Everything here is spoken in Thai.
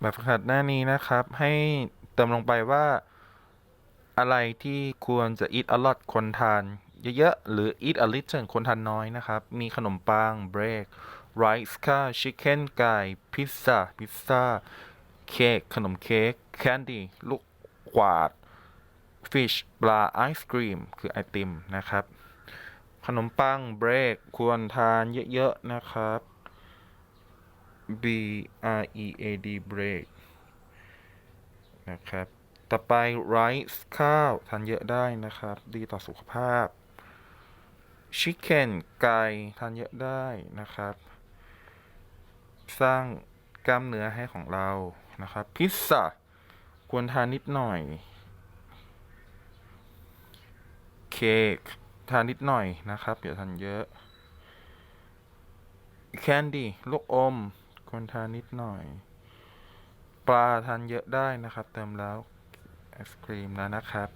แบบฝึกหัดหน้านี้นะครับ ให้เติมลงไปว่า อะไรที่ควรจะ eat a lot คนทาน เยอะๆ หรือ eat a little คนทานน้อยนะครับ มีขนมปัง bread rice ข้าว chicken ไก่พิซซ่าพิซซ่าเค้กขนมเค้ก candy ลูกกวาด fish ปลาไอศกรีมคือไอติมนะครับ ขนมปัง bread ควรทานเยอะ ๆ นะครับ B R E A D bread นะครับ ต่อไป rice ข้าว ทานเยอะได้นะครับ ดีต่อสุขภาพ chicken ไก่ ทานเยอะได้นะครับ สร้างกล้ามเนื้อให้ของเรา นะครับ พิซซ่า ควรทานนิดหน่อย เค้ก ทานนิดหน่อยนะครับ อย่าทานเยอะ แคนดี้ ลูกอม ควรทานนิดหน่อย ปลาทานเยอะได้นะครับ เติมแล้วไอศครีมแล้วนะครับ